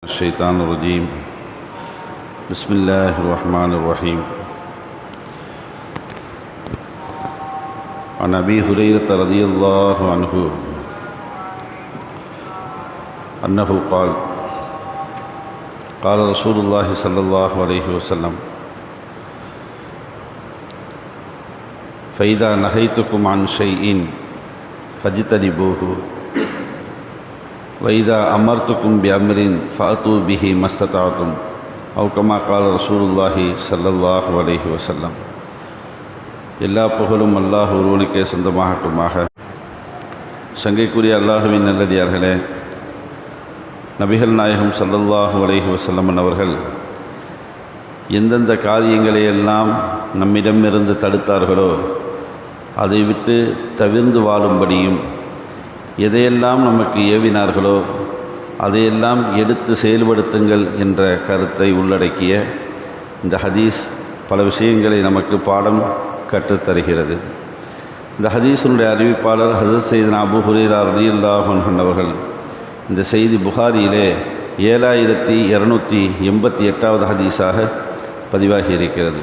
الشيطان الرجيم. بسم الله الرحمن الرحيم. عن أبي هريرة رضي الله عنه أنه قال قال رسول الله صلى الله عليه وسلم فإذا نهيتكم عن شيء فاجتنبوه. வைதா அமர்த்துக்கும் பி அமரின் ஃபாத்து பிஹி மஸ்ததாத்தும் அவுகமா கால ரசூலுல்லாஹி சல்லல்லாஹ் அலஹி வசல்லம் எல்லா புகழும் அல்லாஹ் ஒருவனுக்கே சொந்தமாகட்டுமாக சங்கைக்குரிய அல்லாஹுவின் நல்லடியார்களே நபிகள் நாயகம் சல்லல்லாஹு அலஹி வசல்லமன் அவர்கள் எந்தெந்த காரியங்களை எல்லாம் நம்மிடமிருந்து தடுத்தார்களோ அதை விட்டு தவிர்ந்து வாழும்படியும் எதையெல்லாம் நமக்கு ஏவினார்களோ அதையெல்லாம் எடுத்து செயல்படுத்துங்கள் என்ற கருத்தை உள்ளடக்கிய இந்த ஹதீஸ் பல விஷயங்களை நமக்கு பாடம் கற்றுத்தருகிறது. இந்த ஹதீஸினுடைய அறிவிப்பாளர் ஹசரத் செய்தன் அபு ஹுரேரா ரலியல்லாஹன் அவர்கள் இந்த செய்தி புகாரியிலே ஏழாயிரத்தி இரநூத்தி எண்பத்தி எட்டாவது ஹதீஸாக பதிவாகி இருக்கிறது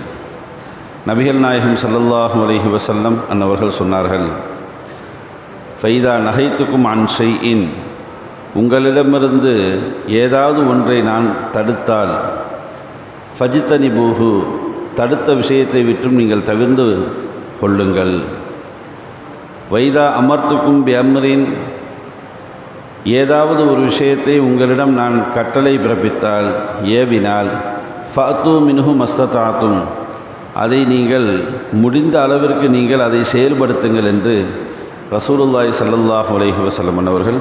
நபிகள் நாயகம் சல்லல்லாஹு அலஹி வசல்லம் அன்னவர்கள் சொன்னார்கள் ஃபைதா நகைத்துக்கும் அன்ஷை இன் உங்களிடமிருந்து ஏதாவது ஒன்றை நான் தடுத்தால் ஃபஜித்தனி பூஹு தடுத்த விஷயத்தை விட்டும் நீங்கள் தவிர்ந்து கொள்ளுங்கள். வைதா அமர்த்துக்கும் பியம்ரின் ஏதாவது ஒரு விஷயத்தை உங்களிடம் நான் கட்டளை பிறப்பித்தால் ஏவினால் ஃபத்து மினுகு மஸ்ததாத்தும். அதை நீங்கள் முடிந்த அளவிற்கு நீங்கள் அதை செயல்படுத்துங்கள் என்று ரசூலுல்லாய் சல்லல்லாஹ் அலைஹி வசலமன் அவர்கள்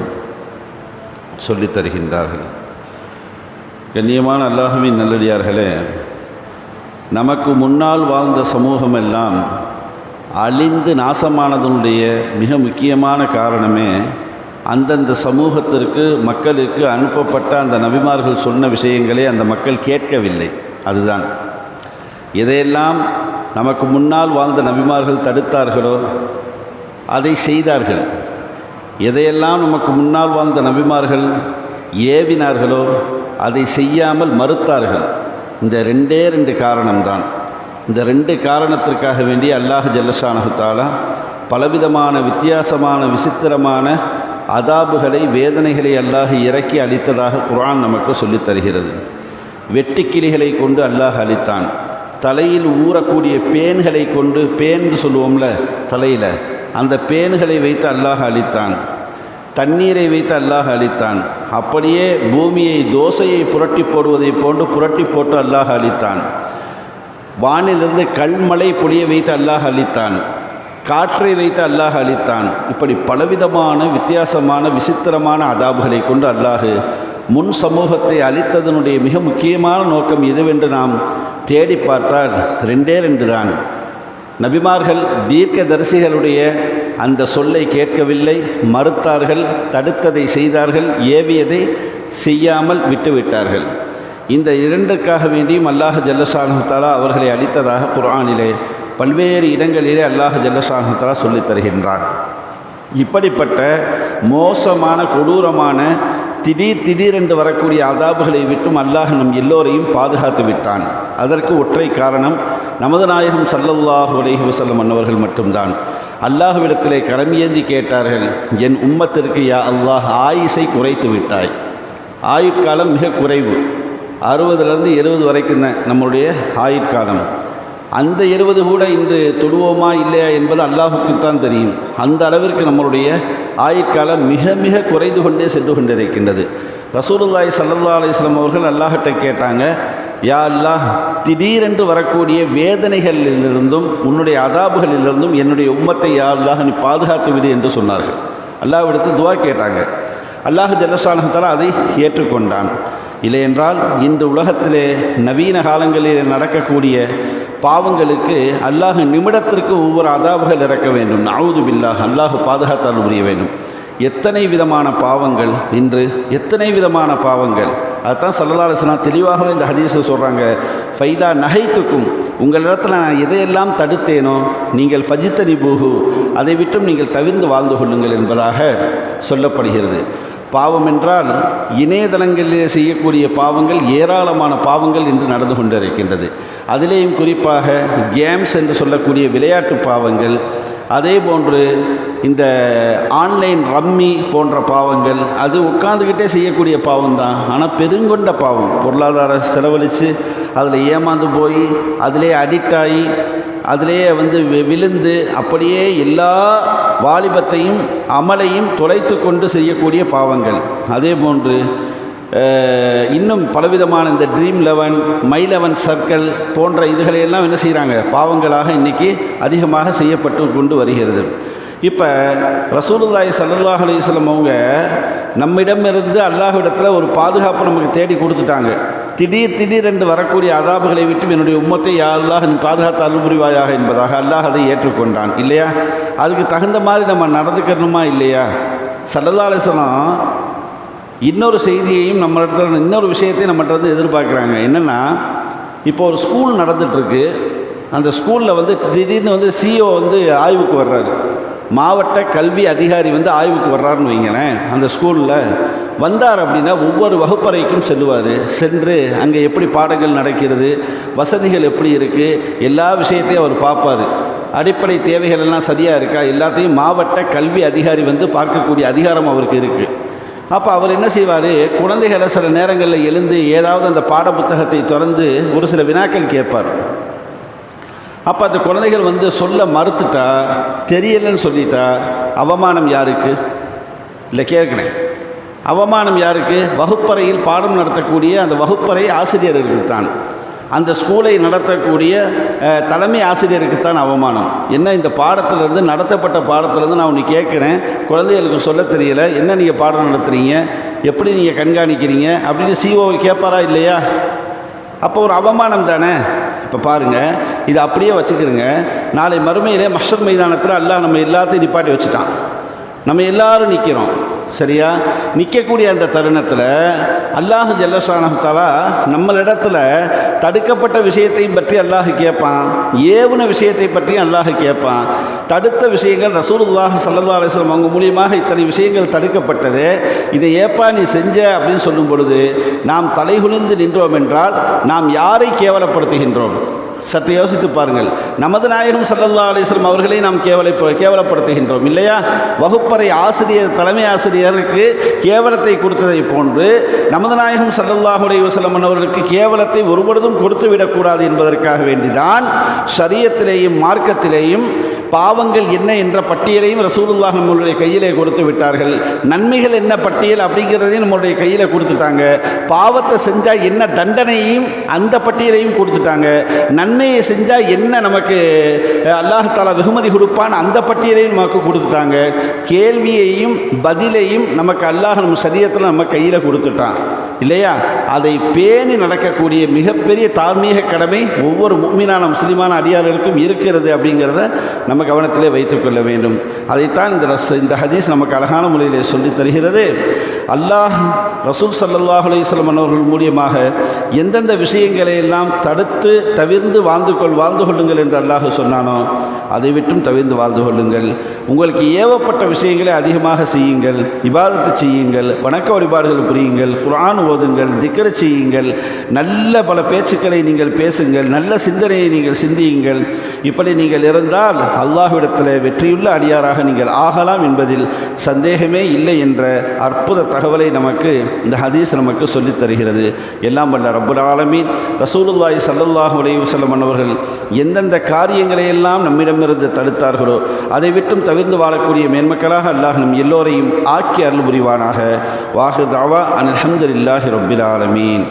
சொல்லித் தருகின்றார்கள். கண்ணியமான அல்லாஹுவின் நல்லடியார்களே நமக்கு முன்னால் வாழ்ந்த சமூகமெல்லாம் அழிந்து நாசமானதனுடைய மிக முக்கியமான காரணமே அந்தந்த சமூகத்திற்கு மக்களுக்கு அனுப்பப்பட்ட அந்த நபிமார்கள் சொன்ன விஷயங்களை அந்த மக்கள் கேட்கவில்லை. அதுதான். இதையெல்லாம் நமக்கு முன்னால் வாழ்ந்த நபிமார்கள் தடுத்தார்களோ அதை செய்தார்கள். எதையெல்லாம் நமக்கு முன்னால் வாழ்ந்த நபிமார்கள் ஏவினார்களோ அதை செய்யாமல் மறுத்தார்கள். இந்த ரெண்டே ரெண்டு காரணம்தான். இந்த ரெண்டு காரணத்திற்காக வேண்டி அல்லாஹ் ஜல்லஷானஹுத்தாலா பலவிதமான வித்தியாசமான விசித்திரமான அதாபுகளை வேதனைகளை அல்லாஹ் இறக்கி அளித்ததாக குரான் நமக்கு சொல்லித் தருகிறது. வெட்டுக்கிளிகளை கொண்டு அல்லாஹ் அளித்தான் தலையில் ஊறக்கூடிய பேன்களை கொண்டு பேன் சொல்லுவோம்ல தலையில். அந்த பேன்களை வைத்து அல்லாஹ் அளித்தான் தண்ணீரை வைத்து அல்லாஹ் அளித்தான் அப்படியே பூமியை தோசையை புரட்டி போடுவதை போன்று புரட்டி போட்டு அல்லாஹ் அளித்தான் வானிலிருந்து கல்மலை பொழிய வைத்து அல்லாஹ் அளித்தான் காற்றை வைத்து அல்லாஹ் அளித்தான் இப்படி பலவிதமான வித்தியாசமான விசித்திரமான அதாபுகளை கொண்டு அல்லாஹ் முன் சமூகத்தை அளித்ததனுடைய மிக முக்கியமான நோக்கம் எதுவென்று நாம் தேடி பார்த்தால் ரெண்டே ரெண்டு தான் நபிமார்கள் தீர்க்கதரிசிகளுடைய அந்த சொல்லை கேட்கவில்லை மறுத்தார்கள் தடுத்ததை செய்தார்கள் ஏவியதை செய்யாமல் விட்டுவிட்டார்கள். இந்த இரண்டுக்காக வேண்டியும் அல்லாஹ் ஜல்லசானுத்தாலா அவர்களை அளித்ததாக குரானிலே பல்வேறு இடங்களிலே அல்லாஹ் ஜல்லசானுத்தாலா சொல்லித் தருகின்றான். இப்படிப்பட்ட மோசமான கொடூரமான திடீர் திடீரென்று வரக்கூடிய அதாபுகளை விட்டும் அல்லாஹ் நம் எல்லோரையும் பாதுகாத்து விட்டான். அதற்கு ஒற்றை காரணம் நமது நாயகம் சல்லல்லாஹு உலகி வசல்லம் அன்னவர்கள் மட்டும்தான். அல்லாஹ்விடத்திலே கடமையேந்தி கேட்டார்கள் என் உம்மத்திற்கு யா அல்லாஹ் ஆயுசை குறைத்து விட்டாய்? ஆயுட்காலம் மிக குறைவு. அறுபதுலேருந்து எழுபது வரைக்கும் தான் நம்முடைய ஆயுட்காலம். அந்த இருபது கூட இன்று தொடுவோமா இல்லையா என்பது அல்லாஹுக்குத்தான் தெரியும். அந்த அளவிற்கு நம்மளுடைய ஆயுட்காலம் மிக மிக குறைந்து கொண்டே சென்று கொண்டிருக்கின்றது. ரசூலுல்லாய் சல்லா அலிஸ்லாம் அவர்கள் அல்லாஹிட்ட கேட்டாங்க யா அல்லாஹ் திடீரென்று வரக்கூடிய வேதனைகளிலிருந்தும் உன்னுடைய அதாபுகளிலிருந்தும் என்னுடைய உம்மத்தை யா அல்லாஹ் நீ பாதுகாத்து விடு என்று சொன்னார்கள். அல்லாஹ்விடத்து துவா கேட்டாங்க. அல்லாஹ் ஜல்லசானத்தால் அதை ஏற்றுக்கொண்டான். இல்லையென்றால் இன்று உலகத்திலே நவீன காலங்களில் நடக்கக்கூடிய பாவங்களுக்கு அல்லாஹ் நிமிடத்திற்கு ஒவ்வொரு அதாபுகள் இறக்க வேண்டும். நவுது பில்லாஹ். அல்லாஹ் பாதுகாத்தால் புரிய வேண்டும். எத்தனை விதமான பாவங்கள் இன்று எத்தனை விதமான பாவங்கள்? அதுதான் சல்லலாலசனா தெளிவாகவே இந்த ஹதீஸை சொல்கிறாங்க ஃபைதா நகைத்துக்கும் உங்களிடத்தில் நான் எதையெல்லாம் தடுத்தேனோ நீங்கள் ஃபஜித்தனி பூகு அதை விட்டும் நீங்கள் தவிர்ந்து வாழ்ந்து கொள்ளுங்கள் என்பதாக சொல்லப்படுகிறது. பாவம் என்றால் இணையதளங்களிலே செய்யக்கூடிய பாவங்கள் ஏராளமான பாவங்கள் இன்று நடந்து கொண்டிருக்கின்றது. அதிலேயும் குறிப்பாக கேம்ஸ் என்று சொல்லக்கூடிய விளையாட்டு பாவங்கள் அதே போன்று இந்த ஆன்லைன் ரம்மி போன்ற பாவங்கள் அது உட்காந்துக்கிட்டே செய்யக்கூடிய பாவம் தான் ஆனால் பெருங்கொண்ட பாவம் பொருளாதார செலவழித்து அதில் ஏமாந்து போய் அதிலே அடிக்ட் ஆகி அதிலேயே வந்து வி- விழுந்து அப்படியே எல்லா வாலிபத்தையும் அமலையும் தொலைத்து கொண்டு செய்யக்கூடிய பாவங்கள். அதே போன்று இன்னும் பலவிதமான இந்த dream eleven my eleven circle போன்ற இதுகளை எல்லாம் என்ன செய்கிறாங்க பாவங்களாக இன்றைக்கி அதிகமாக செய்யப்பட்டு கொண்டு வருகிறது. இப்போ ரசூலுல்லாய் சல்லாஹ் அலிஸ்லம் அவங்க நம்மிடமிருந்து அல்லாஹ்விடத்தில் ஒரு பாதுகாப்பு நமக்கு தேடி கொடுத்துட்டாங்க. திடீர் திடீர் என்று வரக்கூடிய அதாபுகளை விட்டு என்னுடைய உம்மத்தை யா அல்லாஹ் நீ பாதுகாத்து அருள் என்பதாக அல்லாஹ் அதை ஏற்றுக்கொண்டான். இல்லையா? அதுக்கு தகுந்த மாதிரி நம்ம நடந்துக்கணுமா இல்லையா? சல்லல்லா இன்னொரு செய்தியையும் நம்ம இடத்துல இன்னொரு விஷயத்தையும் நம்மகிட்ட வந்து எதிர்பார்க்குறாங்க. என்னென்னா இப்போ ஒரு ஸ்கூல் நடந்துகிட்ருக்கு அந்த ஸ்கூலில் வந்து திடீர்னு வந்து சிஓ வந்து ஆய்வுக்கு வர்றாரு. மாவட்ட கல்வி அதிகாரி வந்து ஆய்வுக்கு வர்றாருன்னு வைங்களேன் அந்த ஸ்கூலில். வந்தார் அப்படின்னா ஒவ்வொரு வகுப்பறைக்கும் செல்லுவார். சென்று அங்கே எப்படி பாடங்கள் நடக்கிறது வசதிகள் எப்படி இருக்குது எல்லா விஷயத்தையும் அவர் பார்ப்பார். அடிப்படை தேவைகள் எல்லாம் சரியாக இருக்கா? எல்லாத்தையும் மாவட்ட கல்வி அதிகாரி வந்து பார்க்கக்கூடிய அதிகாரம் அவருக்கு இருக்குது அப்போ அவர் என்ன செய்வார்? குழந்தைகளை சில நேரங்களில் எழுந்து ஏதாவது அந்த பாட புத்தகத்தை திறந்து ஒரு சில வினாக்கள் கேட்பார். அப்போ அந்த குழந்தைகள் வந்து சொல்ல மறுத்துட்டா தெரியலன்னு சொல்லிட்டா அவமானம் யாருக்கு? இல்லை கேட்குறேன். அவமானம் யாருக்கு? வகுப்பறையில் பாடம் நடத்தக்கூடிய அந்த வகுப்பறை ஆசிரியருக்கு தான் அந்த ஸ்கூலை நடத்தக்கூடிய தலைமை தலைமை ஆசிரியருக்குத்தான் அவமானம். என்ன இந்த பாடத்திலேருந்து நடத்தப்பட்ட பாடத்திலேருந்து நான் ஒன்று கேட்குறேன். குழந்தைகளுக்கு சொல்ல தெரியல. என்ன நீங்கள் பாடம் நடத்துகிறீங்க எப்படி நீங்கள் கண்காணிக்கிறீங்க? அப்படின்னு சிஓ கேட்பாரா இல்லையா? அப்போ ஒரு அவமானம் தானே? இப்போ பாருங்கள் இதை அப்படியே வச்சுக்கிறங்க நாளை மறுமையிலே மஷர் மைதானத்தில் அல்லாஹ் நம்ம எல்லாத்தையும் நிப்பாட்டி வச்சுட்டான். நம்ம எல்லாரும் நிற்கிறோம் சரியா? நிற்கக்கூடிய அந்த தருணத்தில் அல்லாஹ் ஜல்லசானத்தாலா நம்மளிடத்துல தடுக்கப்பட்ட விஷயத்தையும் பற்றி அல்லாஹ் கேட்பான் ஏவுன விஷயத்தை பற்றியும் அல்லாஹ் கேட்பான் தடுத்த விஷயங்கள் ரசூலுல்லாஹ் சல்லா அலிஸ்லாம் அவங்க மூலியமாக இத்தனை விஷயங்கள் தடுக்கப்பட்டது. இதை ஏப்பா நீ செஞ்ச அப்படின்னு சொல்லும் பொழுது நாம் தலைகுனிந்து நின்றோம் என்றால் நாம் யாரை கேவலப்படுத்துகின்றோம்? சற்று யோசித்து பாருங்கள். நமது நாயகம் சல்லல்லா அலிஸ்லம் அவர்களை நாம் கேவலை கேவலப்படுத்துகின்றோம் இல்லையா? வகுப்பறை ஆசிரியர் தலைமை ஆசிரியருக்கு கேவலத்தை கொடுத்ததை போன்று நமது நாயகம் ஸல்லல்லாஹு அலைஹி அவர்களுக்கு கேவலத்தை ஒருபொழுதும் கொடுத்து விடக்கூடாது என்பதற்காக வேண்டிதான் சரியத்திலேயும் மார்க்கத்திலேயும் பாவங்கள் என்ன என்ற பட்டியலையும் ரசூலுல்லாஹ் நம்மளுடைய கையிலே கொடுத்து விட்டார்கள். நன்மைகள் என்ன பட்டியல் அப்படிங்கிறதையும் நம்மளுடைய கையில் கொடுத்துட்டாங்க. பாவத்தை செஞ்சால் என்ன தண்டனையும் அந்த பட்டியலையும் கொடுத்துட்டாங்க. நன்மையை செஞ்சால் என்ன நமக்கு அல்லாஹ் தாலா வெகுமதி கொடுப்பான் அந்த பட்டியலையும் நமக்கு கொடுத்துட்டாங்க. கேள்வியையும் பதிலையும் நமக்கு அல்லாஹ் நம்ம சரியத்தில் நம்ம கையில் கொடுத்துட்டான். இல்லையா? அதை பேணி நடக்கக்கூடிய மிகப்பெரிய தார்மீக கடமை ஒவ்வொரு முக்மீனான முஸ்லிமான அடியார்களுக்கும் இருக்கிறது அப்படிங்கிறத நம்ம கவனத்திலே வைத்துக்கொள்ள வேண்டும். அதைத்தான் இந்த ரஸ் இந்த ஹதீஸ் நமக்கு அழகான முறையிலே சொல்லித் தருகிறது. அல்லாஹ் ரசூல் சல்லாஹ் அலையம் அவர்கள் மூலியமாக எந்தெந்த விஷயங்களை எல்லாம் தடுத்து தவிர்ந்து வாழ்ந்து கொள் வாழ்ந்து கொள்ளுங்கள் என்று அல்லாஹ் சொன்னானோ அதை விட்டும் தவிர்ந்து வாழ்ந்து கொள்ளுங்கள். உங்களுக்கு ஏவப்பட்ட விஷயங்களை அதிகமாக செய்யுங்கள் இபாதத்தை செய்யுங்கள் வணக்க வழிபாடுகள் புரியுங்கள் குரான் ஓதுங்கள் திக்கரை செய்யுங்கள் நல்ல பல பேச்சுக்களை நீங்கள் பேசுங்கள் நல்ல சிந்தனையை நீங்கள் சிந்தியுங்கள். இப்படி நீங்கள் இருந்தால் அல்லாஹ்விடத்தில் வெற்றியுள்ள அடியாராக நீங்கள் ஆகலாம் என்பதில் சந்தேகமே இல்லை என்ற அற்புத தகவலை நமக்கு இந்த ஹதீஸ் நமக்கு சொல்லித் தருகிறது. எல்லாம் வல்ல ரப்புல் ஆலமீன். ரசூலுல்லாய் ஸல்லல்லாஹு அலைஹி வஸல்லம் அவர்கள் எந்தெந்த காரியங்களை எல்லாம் நம்மிடமிருந்து தடுத்தார்களோ அதை விட்டும் தவிர்ந்து வாழக்கூடிய மேன்மக்களாக அல்லாஹ் நம் எல்லோரையும் ஆக்கி அருள் புரிவானாக. வாஹு தாவா அனில் இல்லாஹி ரப்பில் ஆலமீன்.